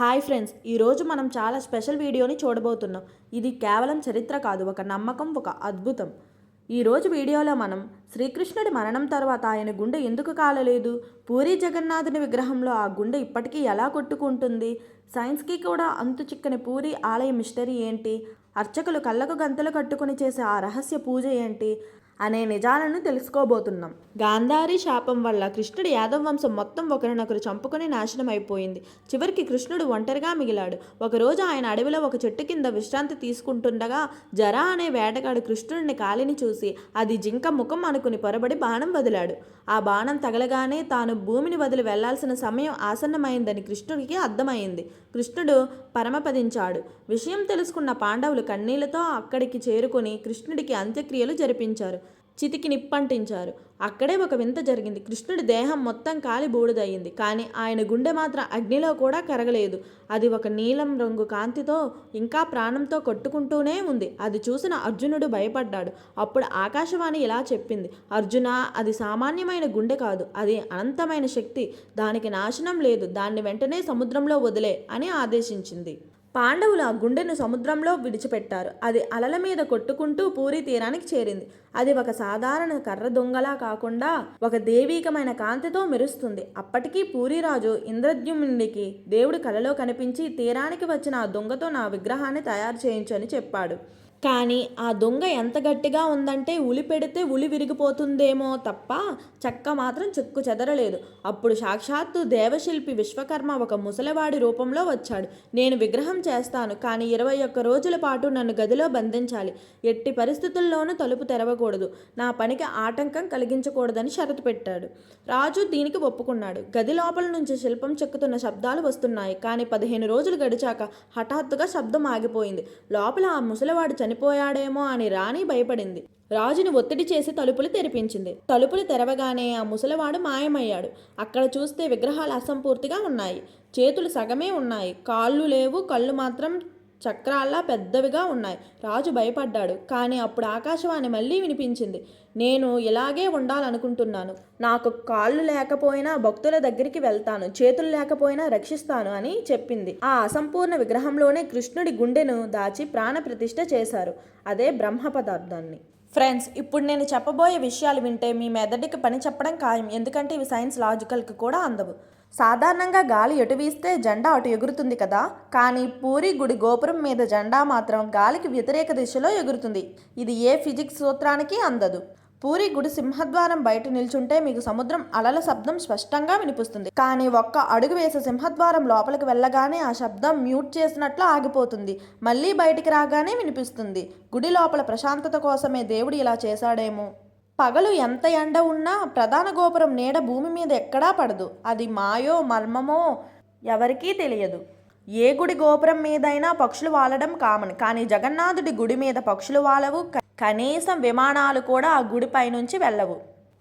Hi friends ఈరోజు మనం చాలా స్పెషల్ వీడియోని చూడబోతున్నాం. ఇది కేవలం చరిత్ర కాదు ఒక నమ్మకం ఒక అద్భుతం. ఈరోజు వీడియోలో మనం శ్రీకృష్ణుడి మరణం తర్వాత ఆయన గుండె ఎందుకు కాలలేదు? పూరి జగన్నాథుని విగ్రహంలో ఆ గుండె ఇప్పటికీ ఎలా కొట్టుకుంటుంది? సైన్స్కి కూడా అంతు చిక్కని పూరి ఆలయ మిస్టరీ ఏంటి? అర్చకులు కళ్ళకు గంతలు కట్టుకుని చేసే ఆ రహస్య పూజ ఏంటి? అనే నిజాలను తెలుసుకోబోతున్నాం. గాంధారి శాపం వల్ల కృష్ణుడి యాదవ వంశం మొత్తం ఒకరినొకరు చంపుకొని నాశనం అయిపోయింది. చివరికి కృష్ణుడు ఒంటరిగా మిగిలాడు. ఒకరోజు ఆయన అడవిలో ఒక చెట్టు కింద విశ్రాంతి తీసుకుంటుండగా జరా అనే వేటగాడు కృష్ణుడిని కాలిని చూసి అది జింక ముఖం అనుకుని పొరబడి బాణం వదిలాడు. ఆ బాణం తగలగానే తాను భూమిని వదిలి వెళ్ళాల్సిన సమయం ఆసన్నమైందని కృష్ణుడికి అర్థమైంది. కృష్ణుడు పరమపదించాడు. విషయం తెలుసుకున్న పాండవులు కన్నీళ్ళతో అక్కడికి చేరుకుని కృష్ణుడికి అంత్యక్రియలు జరిపించారు. చితికి నిప్పంటించారు. అక్కడే ఒక వింత జరిగింది. కృష్ణుడి దేహం మొత్తం కాలి బూడిదయ్యింది. కానీ ఆయన గుండె మాత్రం అగ్నిలో కూడా కరగలేదు. అది ఒక నీలం రంగు కాంతితో ఇంకా ప్రాణంతో కొట్టుకుంటూనే ఉంది. అది చూసిన అర్జునుడు భయపడ్డాడు. అప్పుడు ఆకాశవాణి ఇలా చెప్పింది. అర్జున అది సామాన్యమైన గుండె కాదు. అది అనంతమైన శక్తి. దానికి నాశనం లేదు. దాన్ని వెంటనే సముద్రంలో వదిలే అని ఆదేశించింది. పాండవులు ఆ గుండెను సముద్రంలో విడిచిపెట్టారు. అది అలల మీద కొట్టుకుంటూ పూరి తీరానికి చేరింది. అది ఒక సాధారణ కర్ర దొంగలా కాకుండా ఒక దేవీకమైన కాంతితో మెరుస్తుంది. అప్పటికీ పూరిరాజు ఇంద్రద్యుమ్నుడికి దేవుడి కలలో కనిపించి తీరానికి వచ్చిన ఆ దొంగతో నా విగ్రహాన్ని తయారు చేయించని చెప్పాడు. కానీ ఆ దొంగ ఎంత గట్టిగా ఉందంటే ఉలి పెడితే ఉలి విరిగిపోతుందేమో తప్ప చెక్క మాత్రం చెక్కు చెదరలేదు. అప్పుడు సాక్షాత్తు దేవశిల్పి విశ్వకర్మ ఒక ముసలివాడి రూపంలో వచ్చాడు. నేను విగ్రహం చేస్తాను కానీ ఇరవై ఒక్క రోజుల పాటు నన్ను గదిలో బంధించాలి. ఎట్టి పరిస్థితుల్లోనూ తలుపు తెరవకూడదు. నా పనికి ఆటంకం కలిగించకూడదని షరతు పెట్టాడు. రాజు దీనికి ఒప్పుకున్నాడు. గది లోపల నుంచి శిల్పం చెక్కుతున్న శబ్దాలు వస్తున్నాయి. కానీ పదిహేను రోజులు గడిచాక హఠాత్తుగా శబ్దం ఆగిపోయింది. లోపల ఆ ముసలివాడు చనిపోయాడేమో అని రాణి భయపడింది. రాజుని ఒత్తిడి చేసి తలుపులు తెరిపించింది. తలుపులు తెరవగానే ఆ ముసలివాడు మాయమయ్యాడు. అక్కడ చూస్తే విగ్రహాలు అసంపూర్తిగా ఉన్నాయి. చేతులు సగమే ఉన్నాయి. కాళ్ళు లేవు కళ్ళు మాత్రం చక్రాల్లా పెద్దవిగా ఉన్నాయి. రాజు భయపడ్డాడు. కానీ అప్పుడు ఆకాశవాణి మళ్ళీ వినిపించింది. నేను ఇలాగే ఉండాలనుకుంటున్నాను. నాకు కాళ్ళు లేకపోయినా భక్తుల దగ్గరికి వెళ్తాను. చేతులు లేకపోయినా రక్షిస్తాను అని చెప్పింది. ఆ అసంపూర్ణ విగ్రహంలోనే కృష్ణుడి గుండెను దాచి ప్రాణప్రతిష్ఠ చేశారు. అదే బ్రహ్మ పదార్థాన్ని. ఫ్రెండ్స్ ఇప్పుడు నేను చెప్పబోయే విషయాలు వింటే మీ మెదడుకి పని చెప్పడం ఖాయం. ఎందుకంటే ఇవి సైన్స్ లాజికల్కి కూడా అందవు. సాధారణంగా గాలి ఎటు వీస్తే జెండా అటు ఎగురుతుంది కదా. కానీ పూరి గుడి గోపురం మీద జెండా మాత్రం గాలికి వ్యతిరేక దిశలో ఎగురుతుంది. ఇది ఏ ఫిజిక్స్ సూత్రానికి అందదు. పూరి గుడి సింహద్వారం బయట నిల్చుంటే మీకు సముద్రం అలల శబ్దం స్పష్టంగా వినిపిస్తుంది. కానీ ఒక్క అడుగు వేసే సింహద్వారం లోపలికి వెళ్ళగానే ఆ శబ్దం మ్యూట్ చేసినట్లు ఆగిపోతుంది. మళ్ళీ బయటికి రాగానే వినిపిస్తుంది. గుడి లోపల ప్రశాంతత కోసమే దేవుడు ఇలా చేశాడేమో. పగలు ఎంత ఎండ ఉన్నా ప్రధాన గోపురం నీడ భూమి మీద ఎక్కడా పడదు. అది మాయో మర్మమో ఎవరికీ తెలియదు. ఏ గుడి గోపురం మీదైనా పక్షులు వాలడం కామన్. కానీ జగన్నాథుడి గుడి మీద పక్షులు వాలవు. కనీసం విమానాలు కూడా ఆ గుడి పైనుంచి వెళ్ళవు.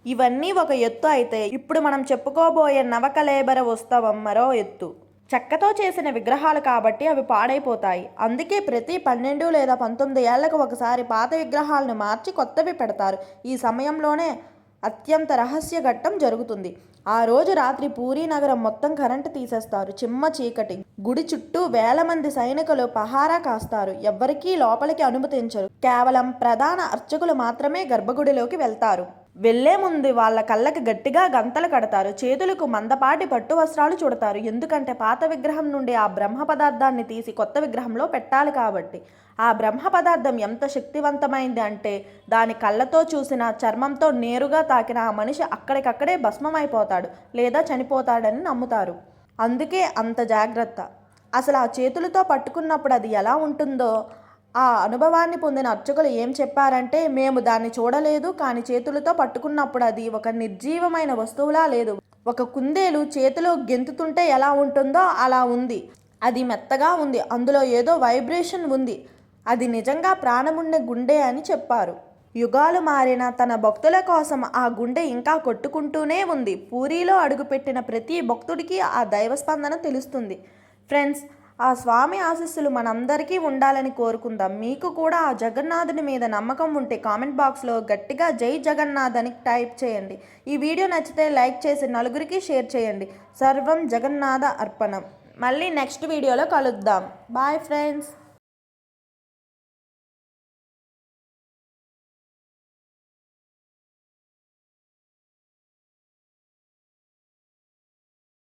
ఇవన్నీ ఒక ఎత్తు అయితే ఇప్పుడు మనం చెప్పుకోబోయే నవకలేబర ఉత్సవం మరో ఎత్తు. చెక్కతో చేసిన విగ్రహాలు కాబట్టి అవి పాడైపోతాయి. అందుకే ప్రతి పన్నెండు లేదా పంతొమ్మిది ఏళ్ళకు ఒకసారి పాత విగ్రహాలను మార్చి కొత్తవి పెడతారు. ఈ సమయంలోనే అత్యంత రహస్య ఘట్టం జరుగుతుంది. ఆ రోజు రాత్రి పూరీ నగరం మొత్తం కరెంటు తీసేస్తారు. చిమ్మ చీకటి. గుడి చుట్టూ వేల మంది సైనికులు పహారా కాస్తారు. ఎవ్వరికీ లోపలికి అనుమతించరు. కేవలం ప్రధాన అర్చకులు మాత్రమే గర్భగుడిలోకి వెళ్తారు. వెళ్ళే ముందు వాళ్ళ కళ్ళకి గట్టిగా గంతలు కడతారు. చేతులకు మందపాటి పట్టు వస్త్రాలు చుడతారు. ఎందుకంటే పాత విగ్రహం నుండి ఆ బ్రహ్మ పదార్థాన్ని తీసి కొత్త విగ్రహంలో పెట్టాలి కాబట్టి. ఆ బ్రహ్మ పదార్థం ఎంత శక్తివంతమైంది అంటే దాని కళ్ళతో చూసిన చర్మంతో నేరుగా తాకిన ఆ మనిషి అక్కడికక్కడే భస్మమైపోతాడు లేదా చనిపోతాడని నమ్ముతారు. అందుకే అంత జాగ్రత్త. అసలు ఆ చేతులతో పట్టుకున్నప్పుడు అది ఎలా ఉంటుందో ఆ అనుభవాన్ని పొందిన అర్చకులు ఏం చెప్పారంటే మేము దాన్ని చూడలేదు కానీ చేతులతో పట్టుకున్నప్పుడు అది ఒక నిర్జీవమైన వస్తువులా లేదు. ఒక కుందేలు చేతిలో గెంతుతుంటే ఎలా ఉంటుందో అలా ఉంది. అది మెత్తగా ఉంది. అందులో ఏదో వైబ్రేషన్ ఉంది. అది నిజంగా ప్రాణముండే గుండె అని చెప్పారు. యుగాలు మారిన తన భక్తుల కోసం ఆ గుండె ఇంకా కొట్టుకుంటూనే ఉంది. పూరిలో అడుగుపెట్టిన ప్రతి భక్తుడికి ఆ దైవస్పందన తెలుస్తుంది. ఫ్రెండ్స్ ఆ స్వామి ఆశీస్సులు మనందరికీ ఉండాలని కోరుకుందాం. మీకు కూడా ఆ జగన్నాథుని మీద నమ్మకం ఉంటే కామెంట్ బాక్స్లో గట్టిగా జై జగన్నాథ్ అని టైప్ చేయండి. ఈ వీడియో నచ్చితే లైక్ చేసి నలుగురికి షేర్ చేయండి. సర్వం జగన్నాథ అర్పణం. మళ్ళీ నెక్స్ట్ వీడియోలో కలుద్దాం. Bye friends.